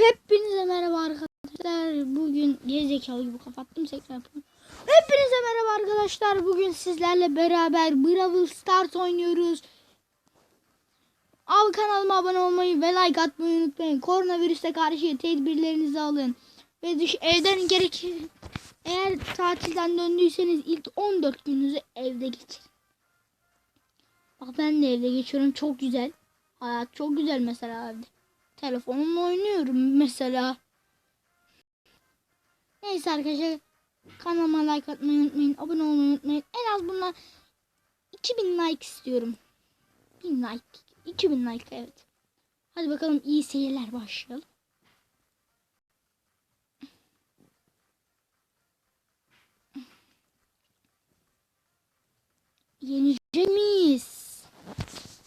Hepinize merhaba arkadaşlar. Bugün gerizekalı gibi kapattım tekrar yapıyorum. Hepinize merhaba arkadaşlar. Bugün sizlerle beraber Brawl Stars oynuyoruz. Abi kanalıma abone olmayı ve like atmayı unutmayın. Koronavirüse karşı tedbirlerinizi alın. Ve dış evden gerekir. Eğer tatilden döndüyseniz ilk 14 gününüzü evde geçirin. Bak ben de evde geçiyorum. Çok güzel. Hayat çok güzel mesela evde. Telefonumla oynuyorum mesela. Neyse arkadaşlar. Kanalıma like atmayı unutmayın. Abone olmayı unutmayın. En az bundan 2000 like istiyorum. 1000 like. 2000 like evet. Hadi bakalım iyi seyirler başlayalım. Yenecek miyiz?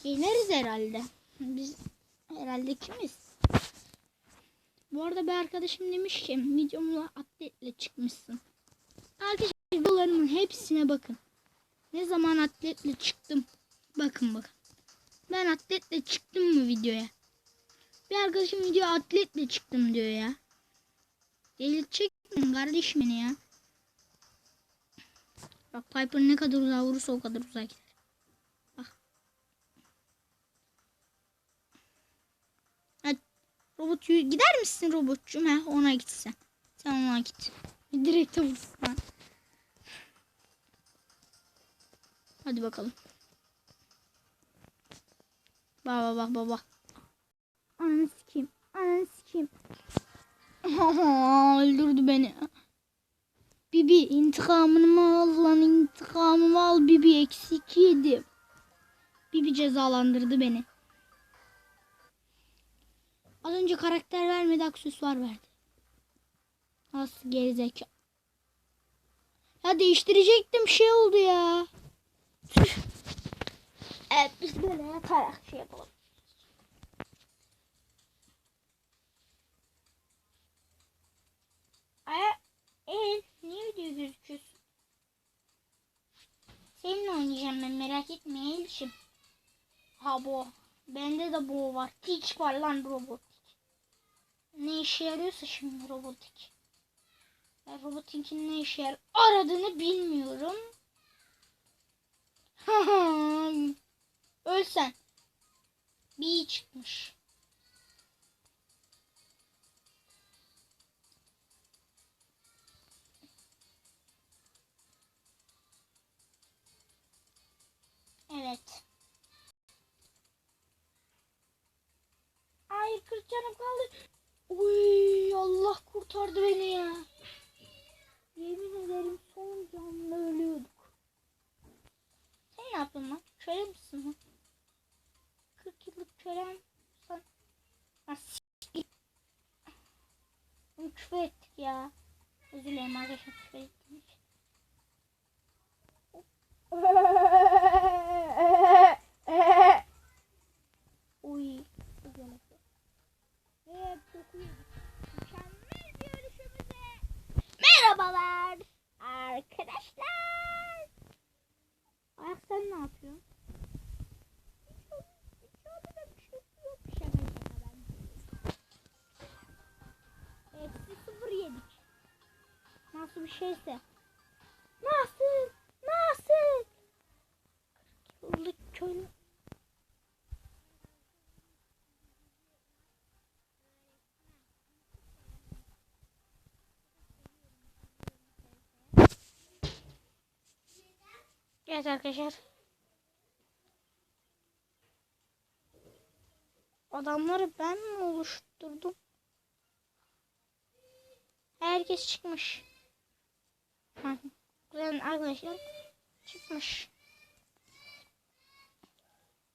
Yeneriz herhalde. Biz herhalde kimiz? Bu arada bir arkadaşım demiş ki videomla atletle çıkmışsın. Arkadaşlar videolarımın hepsine bakın. Ne zaman atletle çıktım? Bakın bakın. Ben atletle çıktım mı videoya? Bir arkadaşım video atletle çıktım diyor ya. Delirtecek mi kardeşim beni ya? Bak Piper ne kadar uzağa vurursa o kadar uzağa gider. Bak. Hadi robot gider misin robotçum? He ona git sen. Ona git. Direkt vursun. ha. Hadi bakalım. Baba bak baba. Ananı sikeyim. Ananı sikeyim. Öldürdü beni. Bibi intikamını al lan intikamımı al Bibi eksik yedim. Bibi cezalandırdı beni. Az önce karakter vermedi aksesuar verdi. Nasıl gerizekalı. Ya değiştirecektim şey oldu ya. Evet biz böyle yatarak şey yapalım. Aya, el niye video gözüküyorsun? Seninle oynayacağım ben merak etme Elçim. Ha bu. Bende de bu var. Teach var lan robotik. Ne işe yarıyorsa şimdi robotik. Ben robotikin ne işe yar aradığını bilmiyorum. Ölsen. Bir çıkmış. 40 yıllık kölem sen. Küfür ettik ya. Özür dilerim arkadaşlar küfür. Güzel oldu. Ve dokuyoruz. Mükemmel bir yarışımıza. Merhabalar. Arkadaşlar. Ayak sen ne yapıyorsun? Hiç yok- hiç orada bir şey yok. Şaka şaka ben. Eksi sıfır yedik. Nasıl bir şeyse. Nasıl? Nasıl? Yıllık köylü. Evet arkadaşlar. Adamları ben mi oluşturdum? Herkes çıkmış. Güzel arkadaşlar çıkmış.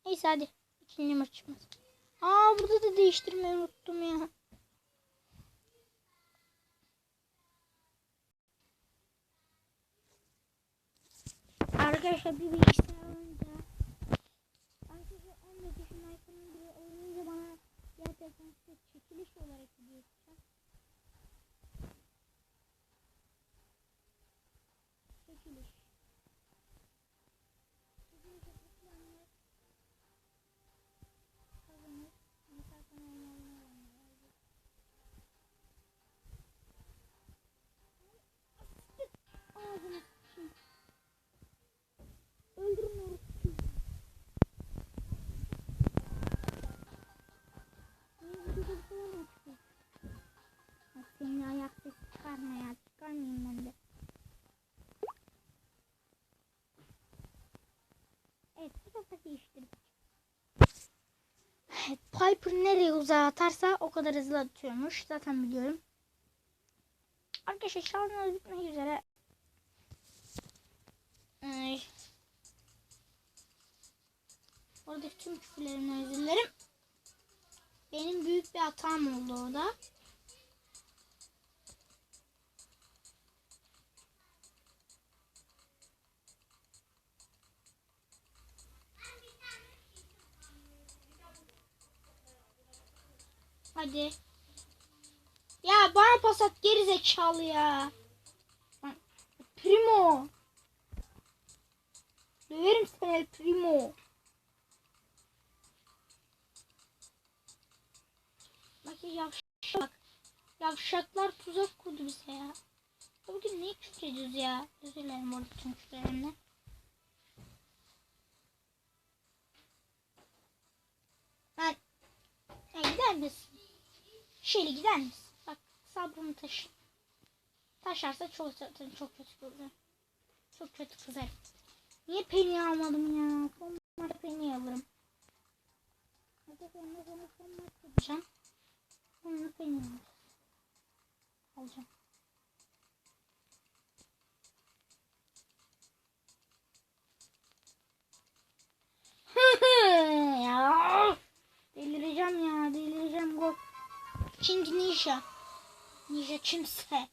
Neyse hadi. İkinci maçımız. Aa burada da değiştirmeyi unuttum ya. Arkadaşlar bir bilgisayar alınca Arkadaşlar 14 yaşındayken bile oynayınca bana gerçekten çekiliş olarak gidiyor. Çekiliş. değiştirdik. Piper nereye uzağa atarsa o kadar hızlı atıyormuş. Zaten biliyorum. Arkadaşlar şarjımız bitmek üzere. Ay. Oradaki tüm küfürlerimden özür dilerim. Benim büyük bir hatam oldu orada. Hadi. Ya bana pas at geri ya. Primo. Döverim seni Primo. Bak ya yavşak. Yavşaklar tuzak kurdu bize ya. Bugün niye küfür ya? Özür dilerim orada tüm küfürlerimden. Ben... Ya gider misin? Şöyle gider misin? Bak sabrımı taşı. Taşarsa çok zaten çok kötü kızar. Çok kötü kızar. Niye peni almadım ya? Son maç peni alırım. Sonra sonra. Sonra. Alacağım. ya. Delireceğim ya delireceğim gol. King Ninja. Ninja kimse.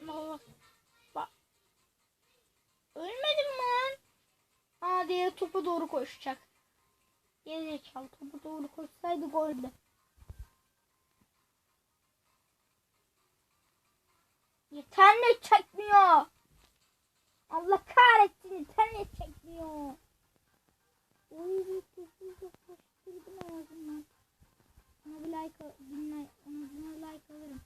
Bak bak. Ölmedim lan? Aa diğer topa doğru koşacak. Gerizekalı topa doğru koşsaydı goldü. İnternet çekmiyor. Allah kahretsin internet çekmiyor. Oy sessiz koşturdum ağzımdan. Ona bir like, like, ona buna like alırım.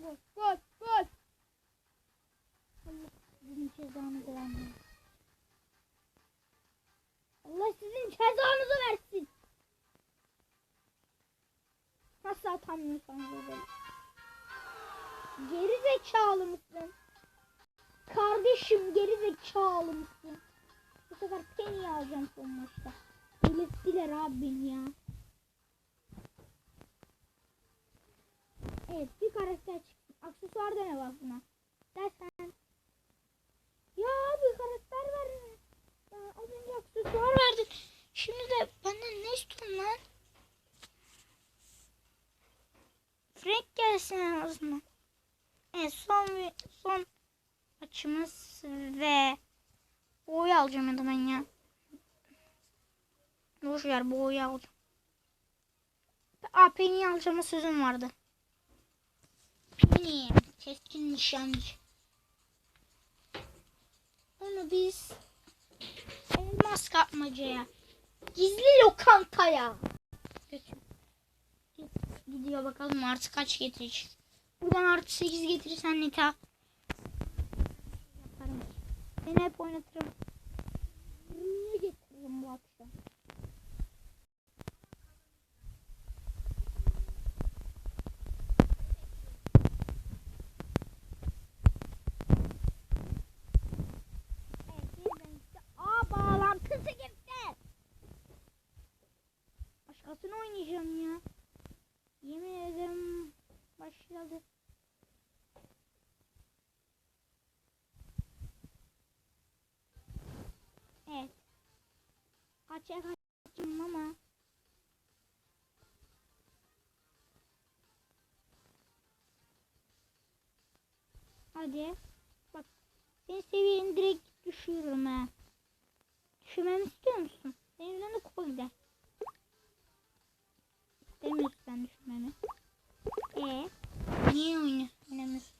Gol, gol, gol. Allah sizin cezanızı versin. Allah sizin cezanızı versin. Nasıl atamıyorsanız golü? Geri zekalı mısın? Kardeşim geri zekalı? Bu sefer Penny'i alacağım son maçta. Delirttiler abi beni ya. Evet bir karakter çıktı. Aksesuar deme bak buna. Dersen. Ya bir karakter ver. Ya az önce aksesuar verdin. Şimdi de benden ne istiyorsun lan? Frank gelsin en azından. Evet son bir son maçımız ve bu oyu alacağım ya da ben ya. Boş ver bu oyu alacağım. Aa alacağıma sözüm vardı. Penny keskin nişancı. Onu biz elmas kapmacaya gizli lokantaya. Gidiyor bakalım artı kaç getirecek. Buradan artı 8 getirirsen Nita. Seni hep oynatırım. Ne getiririm bu akşam? Evet, yeniden gitti. Aa bağlantısı gitti. Başkasını oynayacağım ya. Yemin ederim başladı. Evet. Kaçaya kaçtım ama. Hadi. Bak. Senin seviyeni direkt düşürürüm ha. Düşürmemi istiyor musun? Senin de kupa gider. İstemiyorsun sen düşürmemi. Ee, niye oyunu oynamıyorsun?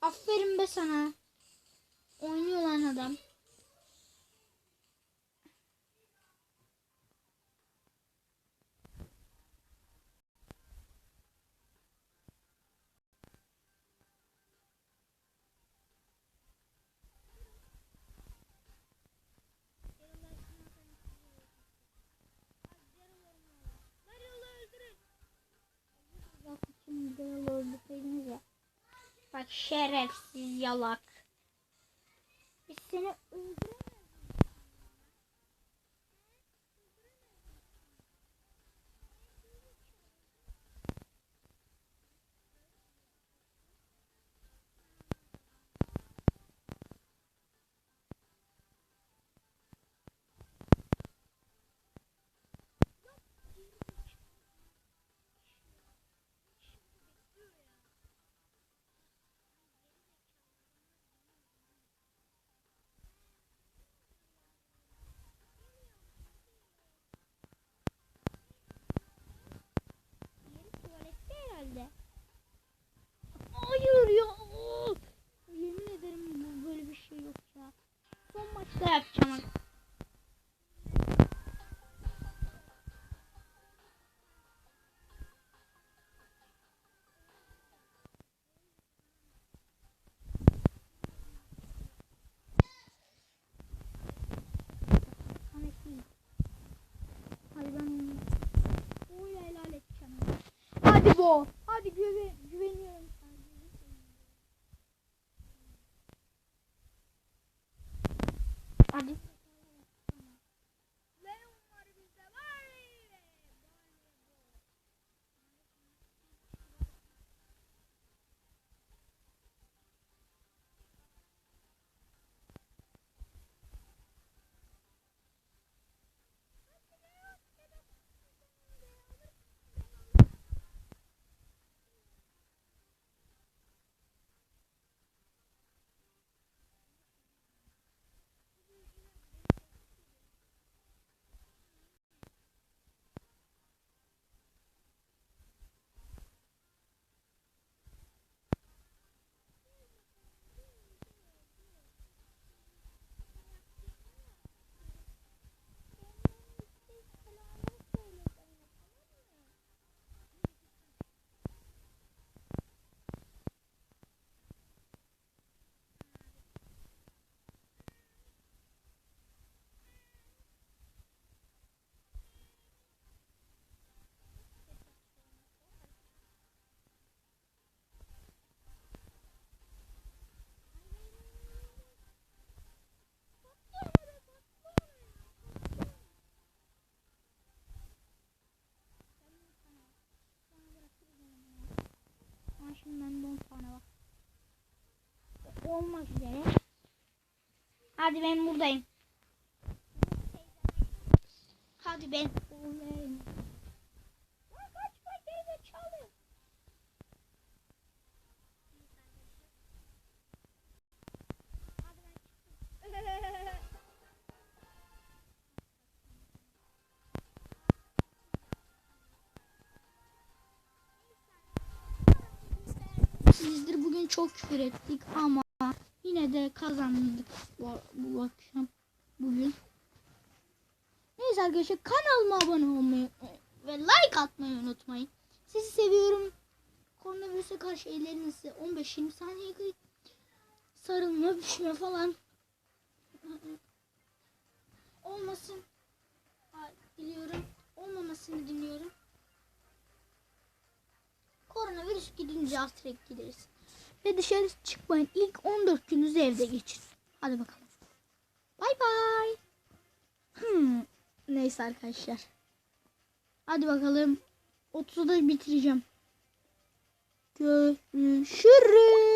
Aferin be sana. Şerefsiz yalak. Biz seni öldüremeyiz. Yeri tuvalette herhalde. Hayır ya. Yemin ederim bu böyle bir şey yok ya. Maçta yapacağım. Hadi ben Oy helal edeceğim. Hadi bo. Hadi güve güveniyorum sana. Hadi. Ama şimdi bende 10 tane var. Olmak üzere. Hadi ben buradayım. Hadi ben buradayım. Bugün çok küfür ettik ama yine de kazandık bu, bu akşam bugün. Neyse arkadaşlar kanalıma abone olmayı ve like atmayı unutmayın. Sizi seviyorum. Koronavirüse karşı ellerinizi 15-20 saniye kıyın. Sarılma, öpüşme falan olmasın. Diliyorum. Olmamasını diliyorum. Koronavirüs gidince astrek gideriz. Ve dışarı çıkmayın. İlk 14 gününüzü evde geçin. Hadi bakalım. Bay bay. Hmm. Neyse arkadaşlar. Hadi bakalım. 30'da bitireceğim. Görüşürüz.